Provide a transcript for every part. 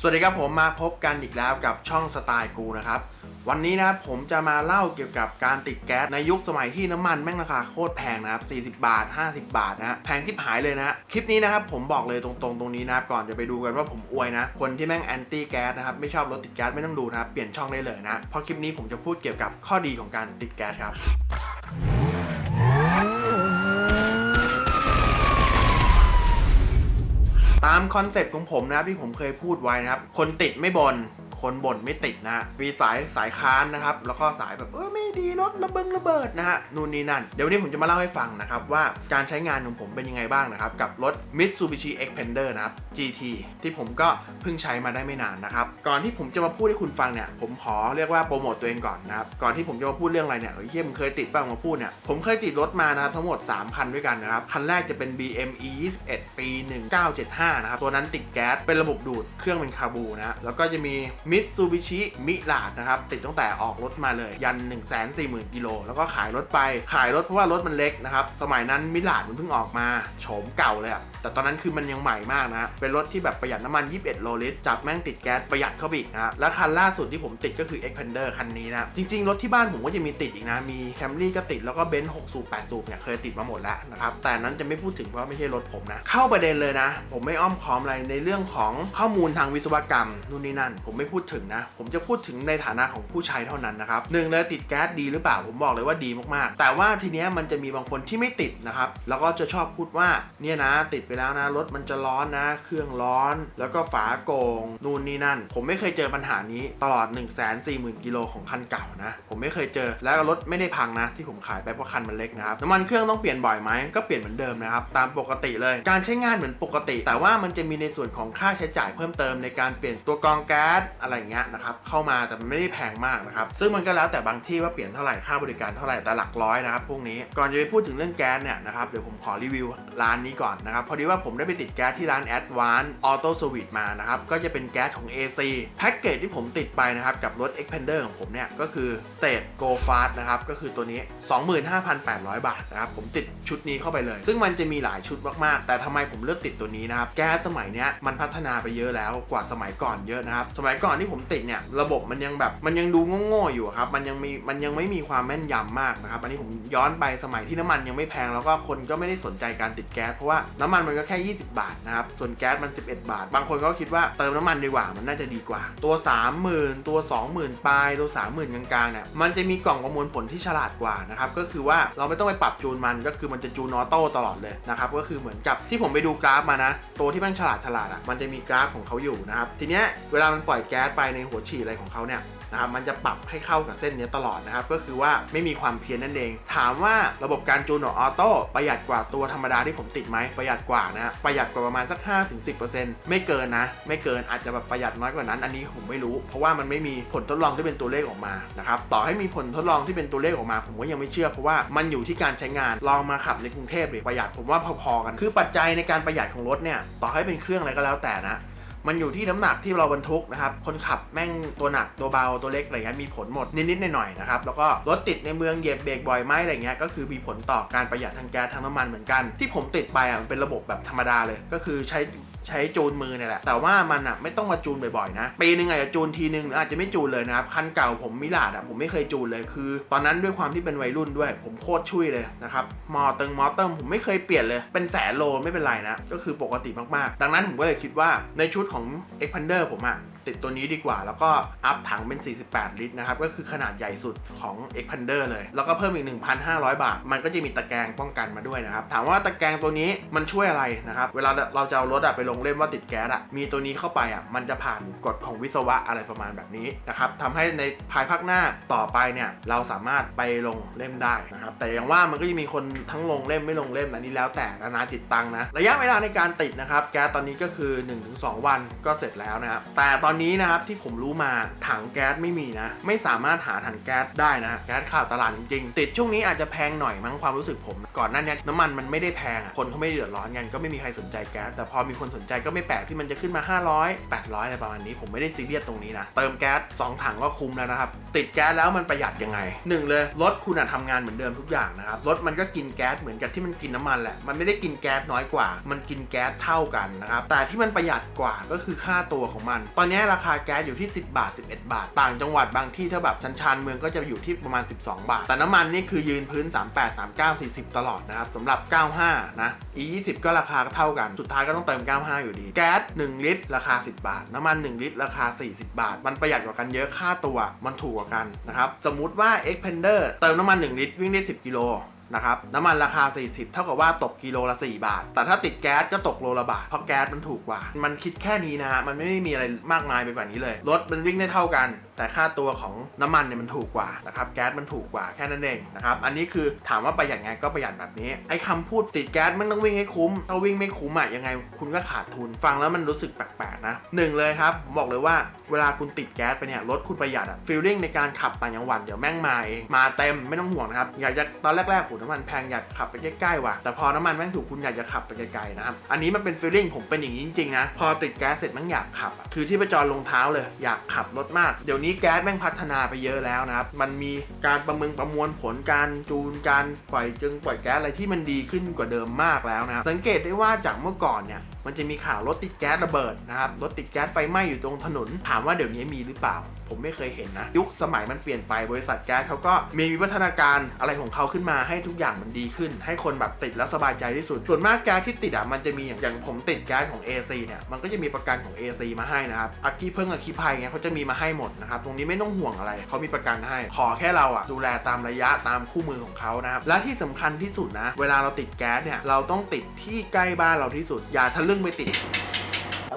สวัสดีครับผมมาพบกันอีกแล้วกับช่องสไตล์กูนะครับ วันนี้นะครับผมจะมาเล่าเกี่ยวกับการติดแก๊สในยุคสมัยที่น้ำมันแม่งราคาโคตรแพงนะครับ40 บาท 50 บาทนะฮะแพงที่หายเลยนะฮะคลิปนี้นะครับผมบอกเลยตรงๆตรงนี้นะครับก่อนจะไปดูกันว่าผมอวยนะ คนที่แม่งแอนตี้แก๊สนะครับไม่ชอบรถติดแก๊สไม่ต้องดูนะครับเปลี่ยนช่องได้เลยนะเพราะคลิปนี้ผมจะพูดเกี่ยวกับข้อดีของการติดแก๊สครับ ตามคอนเซปต์ของผมนะครับที่ผมเคยพูดไว้นะครับ คนติดไม่บน คนบ่นไม่ติดนะฮะมีสายสายค้านนะครับ แล้วก็สายแบบเออไม่ดีรถระเบิงระเบิดนะฮะนู่นนี่นั่น เดี๋ยววันนี้ผมจะมาเล่าให้ฟังนะครับ ว่าการใช้งานของผมเป็นยังไงบ้างนะครับ กับรถ Mitsubishi Xpander นะครับ GT ที่ผมก็เพิ่งใช้มาได้ไม่นานนะครับ ก่อนที่ผมจะมาพูดให้คุณฟังเนี่ย ผมขอเรียกว่าโปรโมทตัวเองก่อนนะครับ ก่อนที่ผมจะมาพูดเรื่องอะไรเนี่ยเฮ้ยเฮียมเคยติดบ้างมาพูดเนี่ย ผมเคยติดรถมานะครับทั้งหมด 3 คันด้วยกันนะครับ คันแรกจะเป็น BM E 21 ปี 1975 นะครับ ตัวนั้นติดแก๊ส เป็นระบบดูด เครื่องเป็นคาบูนะ แล้วก็จะมีมิตซูบิชิมิลาดนะครับ ติดตั้งแต่ออกรถมาเลย ยัน 140,000กิโลแล้วก็ขายรถไปขายรถเพราะว่ารถมันเล็กนะครับ สมัยนั้นมิลาดมันเพิ่งออกมาโฉมเก่าเลยอะแต่ตอนนั้นคือมันยังใหม่มากนะเป็นรถที่แบบประหยัดน้ำมัน 21 โลลิตรจับแม่งติดแก๊สประหยัดเข้าไปอีกนะฮะและคันล่าสุดที่ผมติดก็คือ Xpander คันนี้นะจริงๆ รถที่บ้านผมก็จะมีติดอีกนะ มี Camry ก็ติดแล้วก็ Benz 6สูบ8สูบเนี่ยเคยติดมาหมดแล้วนะครับแต่นั้นจะไม่พูดถึงเพราะไม่ใช่รถผมนะเข้าประเด็นเลยนะ ผมไม่อ้อมค้อมอะไรในเรื่องของข้อมูลทางวิศวกรรมนู่นนี่นั่น ผมไม่พูดถึงนะ ผมจะพูดถึงในฐานะของผู้ใช้เท่านั้นนะครับหนึ่งเลยติดแก๊สดีหรือเปล่าผมบอกเลยว่าดีมากๆ แต่ว่าทีเนี้ยมันจะมีบางคนที่ไม่ติดนะครับแล้วก็จะชอบพูดว่าเนี่ยนะติดไปแล้วนะ รถมันจะร้อนนะ เครื่องร้อน แล้วก็ฝาโกง นู่นนี่นั่น ผมไม่เคยเจอปัญหานี้ตลอด 1 4 0 0 0 0กิโลของคันเก่านะ ผมไม่เคยเจอ แล้วรถไม่ได้พังนะ ที่ผมขายไปเพราะคันมันเล็กนะครับ น้ำมันเครื่องต้องเปลี่ยนบ่อยไหมก็เปลี่ยนเหมือนเดิมนะครับ ตามปกติเลย การใช้งานเหมือนปกติ แต่ว่ามันจะมีในส่วนของค่าใช้จ่ายเพิ่มเติมในการเปลี่ยนตัวกรองแก๊สอะไรอย่างเงี้ยนะครับ เข้ามาแต่มันไม่ได้แพงมากนะครับ ซึ่งมันก็แล้วแต่บางที่ว่าเปลี่ยนเท่าไหร่ ค่าบริการเท่าไหร่ แต่หลักร้อยนะครับพวกนี้ ก่อนจะไปพูดถึงเรื่องแก๊สเนี่ยนะครับ เดี๋ยวผมขอรีวิวร้านนี้ก่อนนะครับพอดีว่าผมได้ไปติดแก๊สที่ร้าน Advance Auto Service มานะครับ ก็จะเป็นแก๊สของ AC แพ็กเกจที่ผมติดไปนะครับ กับรถ Xpander ของผมเนี่ย ก็คือเต e Go Fast นะครับ ก็คือตัวนี้ 25,800 บาทนะครับ ผมติดชุดนี้เข้าไปเลย ซึ่งมันจะมีหลายชุดมากๆ แต่ทำไมผมเลือกติดตัวนี้นะครับ แก๊สสมัยเนี้ยมันพัฒนาไปเยอะแล้วกว่าสมัยก่อนเยอะนะครับ สมัยก่อนที่ผมติดเนี่ยระบบมันยังแบบมันยังดูโง่ๆอยู่ครับ มันยังมีมันยังไม่มีความแม่นยำมากนะครับ อันนี้ผมย้อนไปสมัยที่น้ำมันยังไม่แพงแล้วก็คนก็ไม่ได้สนใจการติดแก๊สเพราะว่าน้ำมันมันก็แค่ 20 บาทนะครับ ส่วนแก๊สมัน 11 บาท บางคนก็คิดว่าเติมน้ำมันดีกว่า มันน่าจะดีกว่า ตัว 30,000 ตัว 20,000 ปลาย ตัว 30,000 กลางๆเนี่ย มันจะมีกล่องประมวลผลที่ฉลาดกว่านะครับ ก็คือว่าเราไม่ต้องไปปรับจูนมัน ก็คือมันจะจูนออโต้ตลอดเลยนะครับ ก็คือเหมือนกับที่ผมไปดูกราฟมานะ ตัวที่มันฉลาดฉลาดอะ มันจะมีกราฟของเขาอยู่นะครับ ทีเนี้ยเวลามันปล่อยแก๊สไปในหัวฉีดอะไรของเขาเนี่ย นะครับมันจะปรับให้เข้ากับเส้นนี้ตลอดนะครับ ก็คือว่าไม่มีความเพี้ยนนั่นเอง ถามว่าระบบการจูนของออโต้ประหยัดกว่าตัวธรรมดาที่ผมติดไหมประหยัดกว่านะประหยัดกว่าประมาณสัก 5-10%ไม่เกินนะ ไม่เกินอาจจะแบบประหยัดน้อยกว่านั้น อันนี้ผมไม่รู้ เพราะว่ามันไม่มีผลทดลองที่เป็นตัวเลขออกมานะครับต่อให้มีผลทดลองที่เป็นตัวเลขออกมา ผมก็ยังไม่เชื่อเพราะว่ามันอยู่ที่การใช้งานลองมาขับในกรุงเทพหรือประหยัดผมว่าพอๆกัน คือปัจจัยในการประหยัดของรถเนี่ยต่อให้เป็นเครื่องอะไรก็แล้วแต่นะ มันอยู่ที่น้ำหนักที่เราบรรทุกนะครับ คนขับแม่งตัวหนักตัวเบาตัวเล็กอะไรเงี้ยมีผลหมดนิดๆหน่อยๆนะครับแล้วก็รถติดในเมืองเหยียบเบรกบ่อยไหมอะไรเงี้ยก็คือมีผลต่อการประหยัดทางแก๊สทางน้ำมันเหมือนกัน ที่ผมติดไปอะมันเป็นระบบแบบธรรมดาเลย ก็คือใช้ ใช้จูนมือเนี่ยแหละแต่ว่ามันอะไม่ต้องมาจูนบ่อยๆนะปีนึงอาจจะจูนทีนึงหรืออาจจะไม่จูนเลยนะครับคันเก่าผมมิลาดอะผมไม่เคยจูนเลยคือ ตอนนั้นด้วยความที่เป็นวัยรุ่นด้วย ผมโคตรช่วยเลยนะครับมอเติงมอเติมผมไม่เคยเปลี่ยนเลยเป็นแสนโลไม่เป็นไรนะก็คือปกติมากๆ ดังนั้นผมก็เลยคิดว่าในชุดของ Xpander ผมอะ ติดตัวนี้ดีกว่า แล้วก็อัพถังเป็น 48 ลิตรนะครับ ก็คือขนาดใหญ่สุดของ Xpander เลย แล้วก็เพิ่มอีก 1,500 บาท มันก็จะมีตะแกรงป้องกันมาด้วยนะครับ ถามว่าตะแกรงตัวนี้มันช่วยอะไรนะครับ เวลาเราจะเอารถอะไปลงเล่มว่าติดแก๊สอะมีตัวนี้เข้าไปอะมันจะผ่านกฎของวิศวะอะไรประมาณแบบนี้นะครับทำให้ในภายภาคหน้าต่อไปเนี่ยเราสามารถไปลงเล่มได้นะครับแต่อย่างว่ามันก็จะมีคนทั้งลงเล่มไม่ลงเล่มอันนี้แล้วแต่นานาจิตตังนะระยะเวลาในการติดนะครับแก๊สตอนนี้ก็คือ 1-2 วันก็เสร็จแล้วนะครับแต่ตอนนี้นะครับที่ผมรู้มาถังแก๊สไม่มีนะ ไม่สามารถหาถังแก๊สได้นะแก๊สขาดตลาดจริงๆติดช่วงนี้อาจจะแพงหน่อยมั้งความรู้สึกผม ก่อนหน้านี้น้ำมันมันไม่ได้แพงคนเขาไม่เดือดร้อนกันก็ไม่มีใครสนใจแก๊สแต่พอมีคนสนใจก็ไม่แปลกที่มันจะขึ้นมา 500 800อะไรประมาณนี้ผมไม่ได้ซีเรียสตรงนี้นะเติมแก๊ส2ถังก็คุ้มแล้วนะครับติดแก๊สแล้วมันประหยัดยังไงหนึ่งเลยรถคุณอะทำงานเหมือนเดิมทุกอย่างนะครับรถมันก็กินแก๊สเหมือนกับที่มันกินน้ำมันแหละมันไม่ได้กินแก๊สน้อยกว่า มันกินแก๊สเท่ากันนะครับแต่ที่มันประหยัดกว่าก็คือค่าตัวของมัน ตอนนี้ราคาแก๊สอยู่ที่ 10 บาท 11 บาท ต่างจังหวัดบางที่ถ้าแบบชันชานเมืองก็จะอยู่ที่ประมาณ 12 บาท แต่น้ำมันนี่คือยืนพื้น 38 39 40 ตลอดนะครับสำหรับ 95 นะ e 20 ก็ราคาเท่ากัน สุดท้ายก็ต้องเติม 95 อยู่ดี แก๊ส 1 ลิตร ราคา 10 บาท น้ำมัน 1 ลิตร ราคา 40 บาท มันประหยัดกว่ากันเยอะค่าตัว มันถูกกว่ากันนะครับ สมมุติว่า Xpander เติมน้ำมัน 1 ลิตรวิ่งได้ 10 กิโล นะครับน้ำมันราคา 40 เท่ากับว่าตกกิโลละ 4 บาท แต่ถ้าติดแก๊สก็ตกโลละบาท เพราะแก๊สมันถูกกว่า มันคิดแค่นี้นะฮะ มันไม่ได้มีอะไรมากมายไปกว่านี้เลย รถมันวิ่งได้เท่ากัน แต่ค่าตัวของน้ำมันเนี่ยมันถูกกว่านะครับแก๊สมันถูกกว่าแค่นั้นเองนะครับอันนี้คือถามว่าประหยัดไงก็ประหยัดแบบนี้ไอ้คำพูดติดแก๊สมันต้องวิ่งให้คุ้มถ้าวิ่งไม่คุ้มอะยังไงคุณก็ขาดทุนฟังแล้วมันรู้สึกแปลกๆนะหนึ่งเลยครับบอกเลยว่าเวลาคุณติดแก๊สไปเนี่ยรถคุณประหยัดอะฟีลลิ่งในการขับต่างจังหวัดเดี๋ยวแม่งมาเองมาเต็มไม่ต้องห่วงนะครับอยากจะตอนแรกๆโหน้ำมันแพงอยากขับไปใกล้ๆว่ะแต่พอน้ำมันแม่งถูกคุณอยากจะขับไปไกลๆนะครับอันนี้มันเป็นฟีลลิ่งผมเป็นอย่างนี้จริงๆนะพอติดแก๊สเสร็จแม่งอยากขับคือที่ประจรลงเท้าเลยอยากขับรถมากเดี๋ยวนี้แก๊สแม่งพัฒนาไปเยอะแล้วนะครับ มันมีการประเมินประมวลผลการจูนการปล่อยจึงปล่อยแก๊สอะไรที่มันดีขึ้นกว่าเดิมมากแล้วนะครับสังเกตได้ว่าจากเมื่อก่อนเนี่ยมันจะมีข่าวรถติดแก๊สระเบิดนะครับ รถติดแก๊สไฟไหม้อยู่ตรงถนน ถามว่าเดี๋ยวนี้มีหรือเปล่า ผมไม่เคยเห็นนะ ยุคสมัยมันเปลี่ยนไปบริษัทแก๊สเขาก็มีวิวัฒนาการอะไรของเขาขึ้นมาให้ทุกอย่างมันดีขึ้น ให้คนแบบติดแล้วสบายใจที่สุด ส่วนมากแก๊สที่ติดอะมันจะมีอย่างอย่างผมติดแก๊สของ AC เนี่ยมันก็จะมีประกันของ AC มาให้นะครับอัคคีเพิ่งอัคคีภัยเงี้ยเขาจะมีมาให้หมดนะครับตรงนี้ไม่ต้องห่วงอะไรเขามีประกันให้ ขอแค่เราอะดูแลตามระยะตามคู่มือของเขานะครับและที่สำคัญที่สุดนะ เวลาเราติดแก๊สเนี่ยเราต้องติดที่ใกล้บ้านเราที่สุดอย่าทะเรื่องไปติด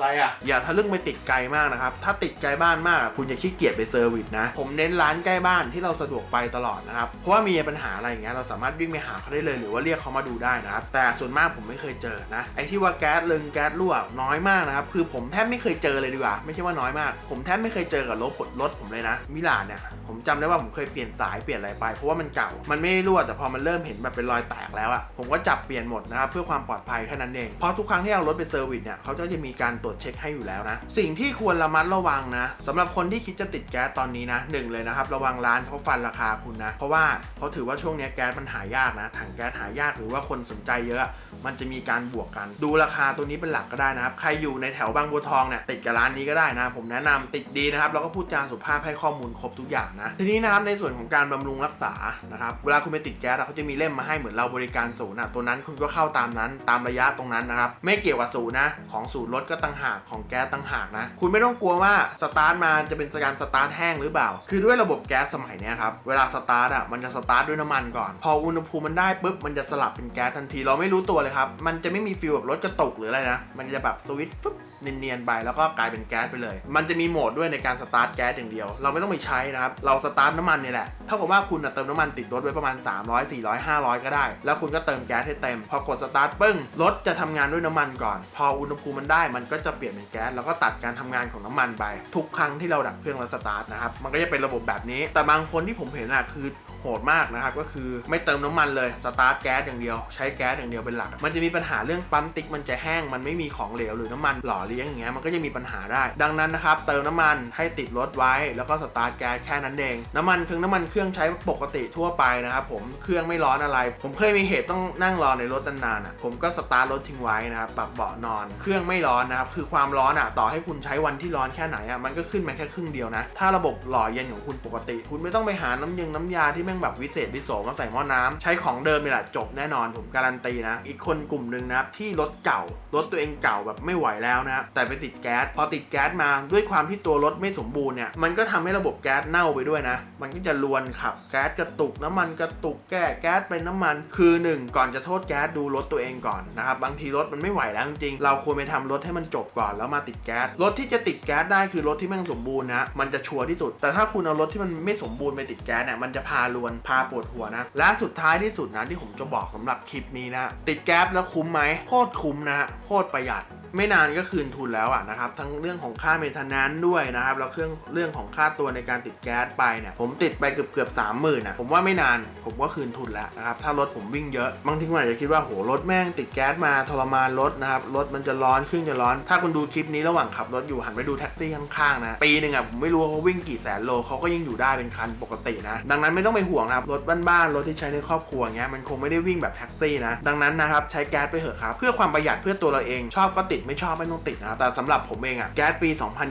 อะไรอะ อย่าทะลึ่งไปติดไกลมากนะครับ ถ้าติดไกลบ้านมาก คุณอย่าขี้เกียจไปเซอร์วิสนะ ผมเน้นร้านใกล้บ้านที่เราสะดวกไปตลอดนะครับ เพราะว่ามีปัญหาอะไรอย่างเงี้ยเราสามารถวิ่งไปหาเขาได้เลยหรือว่าเรียกเขามาดูได้นะครับ แต่ส่วนมากผมไม่เคยเจอนะ ไอ้ที่ว่าแก๊สเลึงแก๊สรั่วน้อยมากนะครับ คือผมแทบไม่เคยเจอเลยดีกว่า ไม่ใช่ว่าน้อยมาก ผมแทบไม่เคยเจอกับรถรถผมเลยนะ มิลานเนี่ย ผมจำได้ว่าผมเคยเปลี่ยนสายเปลี่ยนอะไรไป เพราะว่ามันเก่า มันไม่รั่วแต่พอมันเริ่มเห็นแบบเป็นรอยแตกแล้วอะผมก็จับเปลี่ยนหมดนะครับเพื่อความปลอดภัยแค่นั้นเอง เพราะทุกครั้งที่เอารถไปเซอร์วิสเนี่ยเขาจะมีการตรวจเช็คให้อยู่แล้วนะ สิ่งที่ควรระมัดระวังนะสำหรับคนที่คิดจะติดแก๊สตอนนี้นะหนึ่งเลยนะครับระวังร้านเขาฟันราคาคุณนะ เพราะว่าเขาถือว่าช่วงนี้แก๊สมันหายากนะถังแก๊สหายากหรือว่าคนสนใจเยอะ มันจะมีการบวกกัน ดูราคาตัวนี้เป็นหลักก็ได้นะครับ ใครอยู่ในแถวบางบัวทองเนี่ยติดกับร้านนี้ก็ได้นะ ผมแนะนำติดดีนะครับแล้วก็พูดจาสุภาพให้ข้อมูลครบทุกอย่างนะ ทีนี้นะครับในส่วนของการบำรุงรักษานะครับเวลาคุณไปติดแก๊สเขาจะมีเล่มมาให้เหมือนเราบริการศูนย์อะตัวนั้นคุณก็เข้าตามนั้นตามระยะตรงนั้นนะครับไม่เกี่ยวกับศูนย์นะของศูนย์รถก็ต่างหากของแก๊สต่างหากนะคุณไม่ต้องกลัวว่าสตาร์ทมาจะเป็นการสตาร์ทแห้งหรือเปล่า คือด้วยระบบแก๊สสมัยนี้ครับเวลาสตาร์ทอะมันจะสตาร์ทด้วยน้ำมันก่อน พออุณหภูมิมันได้ปุ๊บมันจะสลับเป็นแก๊สทันทีเราไม่รู้ตัวเลยครับ มันจะไม่มีฟีลแบบรถกระตุกหรืออะไรนะ มันจะแบบสวิตช์ฟึบเนียนๆไปแล้วก็กลายเป็นแก๊สไปเลย มันจะมีโหมดด้วยในการสตาร์ทแก๊สอย่างเดียว เราไม่ต้องไปใช้นะครับ เราสตาร์ทน้ำมันนี่แหละ เท่ากับว่าคุณเติมน้ำมันติดรถไว้ประมาณ 300 400 500 ก็ได้ แล้วคุณก็เติมแก๊สให้เต็ม พอกดสตาร์ทปึ้ง รถจะทำงานด้วยน้ำมันก่อน พออุณหภูมิมันได้ มันก็จะเปลี่ยนเป็นแก๊ส แล้วก็ตัดการทำงานของน้ำมันไป ทุกครั้งที่เราดับเครื่องแล้วสตาร์ทนะครับ มันก็จะเป็นระบบแบบนี้ แต่บางคนที่ผมเห็นอะคือโหดมากนะครับ ก็คือไม่เติมน้ำมันเลย สตาร์ทแก๊สอย่างเดียว ใช้แก๊สอย่างเดียวเป็นหลักมันจะมีปัญหาเรื่องปั๊มติ๊กมันจะแห้ง มันไม่มีของเหลวหรือน้ำมันหล่อเลี้ยงอย่างเงี้ยมันก็จะมีปัญหาได้ ดังนั้นนะครับเติมน้ำมันให้ติดรถไว้ แล้วก็สตาร์ทแก๊สแค่นั้นเองน้ำมันเครื่องน้ำมันเครื่องใช้ปกติทั่วไปนะครับผมเครื่องไม่ร้อนอะไร ผมเคยมีเหตุต้องนั่งรอในรถนานๆอะผมก็สตาร์ทรถทิ้งไว้นะครับปรับเบาะนอน เครื่องไม่ร้อนนะครับคือความร้อนอะต่อให้คุณใช้วันที่ร้อนแค่ไหนอะมันก็ขึ้นมาแค่ครึ่งเดียวนะถ้าระบบหล่อเย็นของคุณปกติ คุณไม่ต้องไปหาน้ำเย็นน้ำยาที่แม่งแบบวิเศษวิโสมาใส่หม้อน้ำใช้ของเดิมนี่แหละจบแน่นอนผมการันตีนะอีกคนกลุ่มหนึ่งนะครับที่รถเก่ารถตัวเองเก่าแบบไม่ไหวแล้วนะแต่ไปติดแก๊สพอติดแก๊สมาด้วยความที่ตัวรถไม่สมบูรณ์เนี่ยมันก็ทำให้ระบบแก๊สเน่าไปด้วยนะ มันก็จะลวนขับแก๊สกระตุกน้ำมันกระตุกแก้แก๊สเป็นน้ำมัน คือหนึ่งก่อนจะโทษแก๊สดูรถตัวเองก่อนนะครับบางทีรถมันไม่ไหวแล้วจริงเราควรไปทำรถให้มันจบก่อนแล้วมาติดแก๊สรถที่จะติดแก๊สได้คือรถที่แม่งสมบูรณ์นะมันจะชัวร์ที่สุด แต่ถ้าคุณเอารถที่มันไม่สมบูรณ์ไปติดแก๊สเนี่ยมันจะพาลวนพาปวดหัวนะและสุดท้ายที่สุดนะที่ผมจะบอกสำหรับคลิปนี้นะติดแก๊สแล้วคุ้มไหมโคตรคุ้มนะโคตรประหยัด ไม่นานก็คืนทุนแล้วอะนะครับ ทั้งเรื่องของค่าเมนเทนแนนซ์ด้วยนะครับ แล้วเครื่องเรื่องของค่าตัวในการติดแก๊สไปเนี่ย ผมติดไปเกือบเกือบสามหมื่นอะ ผมว่าไม่นาน ผมก็คืนทุนแล้วนะครับ ถ้ารถผมวิ่งเยอะ บางทีคุณอาจจะคิดว่าโหรถแม่งติดแก๊สมาทรมานรถนะครับ รถมันจะร้อนเครื่องจะร้อน ถ้าคุณดูคลิปนี้ระหว่างขับรถอยู่หันไปดูแท็กซี่ข้างๆนะ ปีหนึ่งอะผมไม่รู้เขาวิ่งกี่แสนโลเขาก็ยังอยู่ได้เป็นคันปกตินะ ดังนั้นไม่ต้องไปห่วงนะครับ รถบ้านๆ รถที่ใช้ในครอบครัวเงี้ย มันคงไม่ได้วิ่งแบบแท็กซี่นะ ดังนั้นนะครับใช้แก๊สไปเถอะครับ เพื่อความประหยัดเพื่อตัวเราเอง ชอบก็ติดไม่ชอบไม่ต้องติดนะครับแต่สำหรับผมเองอะแก๊สปี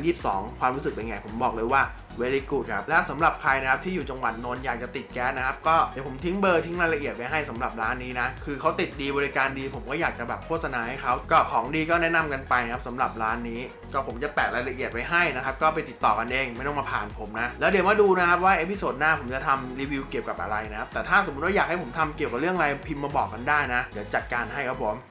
2022 ความรู้สึกเป็นไง ผมบอกเลยว่า very good ครับ และสำหรับใครนะครับที่อยู่จังหวัดนนท์อยากจะติดแก๊สนะครับ ก็เดี๋ยวผมทิ้งเบอร์ทิ้งรายละเอียดไว้ให้สำหรับร้านนี้นะ คือเขาติดดีบริการดี ผมก็อยากจะแบบโฆษณาให้เขาก็ของดีก็แนะนำกันไปนะครับสำหรับร้านนี้ ก็ผมจะแปะรายละเอียดไว้ให้นะครับก็ไปติดต่อกันเองไม่ต้องมาผ่านผมนะแล้วเดี๋ยวมาดูนะครับว่าเอพิโซดหน้าผมจะทำรีวิวเกี่ยวกับอะไรนะครับแต่ถ้าสมมติว่าอยากให้ผมทำเกี่ยวกับเรื่องอะไรพิมพ์มาบอกกันได้นะเดี๋ยวจัดการให้ครับผม